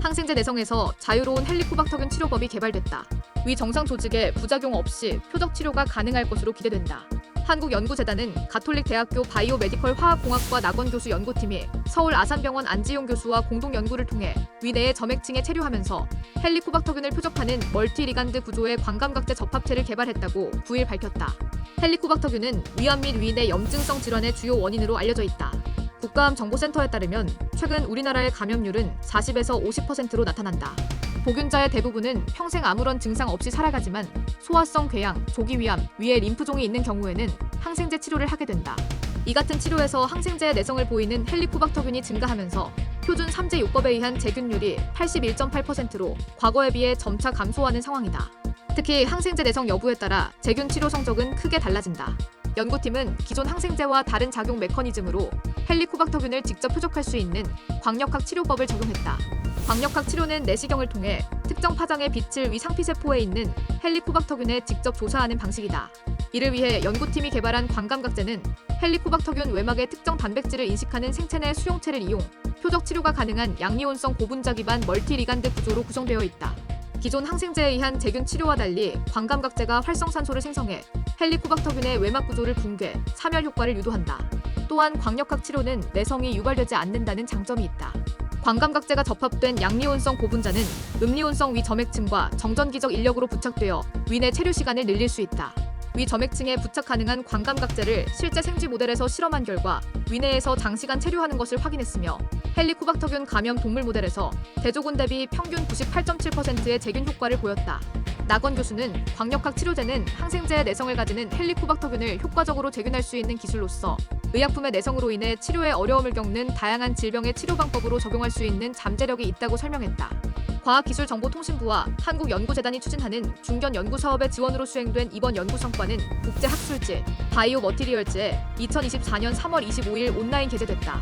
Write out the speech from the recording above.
항생제 내성에서 자유로운 헬리코박터균 치료법이 개발됐다. 위 정상 조직에 부작용 없이 표적 치료가 가능할 것으로 기대된다. 한국연구재단은 가톨릭 대학교 바이오메디컬 화학공학과 낙원 교수 연구팀이 서울 아산병원 안지용 교수와 공동 연구를 통해 위내의 점액층에 체류하면서 헬리코박터균을 표적하는 멀티리간드 구조의 광감각제 접합체를 개발했다고 9일 밝혔다. 헬리코박터균은 위암 및 위내 염증성 질환의 주요 원인으로 알려져 있다. 국가암정보센터에 따르면 최근 우리나라의 감염률은 40에서 50%로 나타난다. 보균자의 대부분은 평생 아무런 증상 없이 살아가지만 소화성 궤양, 조기 위암, 위에 림프종이 있는 경우에는 항생제 치료를 하게 된다. 이 같은 치료에서 항생제의 내성을 보이는 헬리코박터균이 증가하면서 표준 3제 요법에 의한 재균율이 81.8%로 과거에 비해 점차 감소하는 상황이다. 특히 항생제 내성 여부에 따라 재균 치료 성적은 크게 달라진다. 연구팀은 기존 항생제와 다른 작용 메커니즘으로 헬리코박터균을 직접 표적할 수 있는 광역학 치료법을 적용했다. 광역학 치료는 내시경을 통해 특정 파장의 빛을 위 상피세포에 있는 헬리코박터균에 직접 조사하는 방식이다. 이를 위해 연구팀이 개발한 광감각제는 헬리코박터균 외막의 특정 단백질을 인식하는 생체 내 수용체를 이용 표적 치료가 가능한 양리온성 고분자 기반 멀티리간드 구조로 구성되어 있다. 기존 항생제에 의한 재균 치료와 달리 광감각제가 활성산소를 생성해 헬리코박터균의 외막 구조를 붕괴, 사멸 효과를 유도한다. 또한 광역학 치료는 내성이 유발되지 않는다는 장점이 있다. 광감각제가 접합된 양리온성 고분자는 음리온성 위 점액층과 정전기적 인력으로 부착되어 위내 체류 시간을 늘릴 수 있다. 위 점액층에 부착 가능한 광감각제를 실제 생쥐 모델에서 실험한 결과 위내에서 장시간 체류하는 것을 확인했으며 헬리코박터균 감염 동물 모델에서 대조군 대비 평균 98.7%의 재균 효과를 보였다. 낙원 교수는 광역학 치료제는 항생제의 내성을 가지는 헬리코박터균을 효과적으로 재균할 수 있는 기술로서 의약품의 내성으로 인해 치료에 어려움을 겪는 다양한 질병의 치료 방법으로 적용할 수 있는 잠재력이 있다고 설명했다. 과학기술정보통신부와 한국연구재단이 추진하는 중견 연구 사업의 지원으로 수행된 이번 연구 성과는 국제학술지 바이오 머티리얼즈에 2024년 3월 25일 온라인 게재됐다.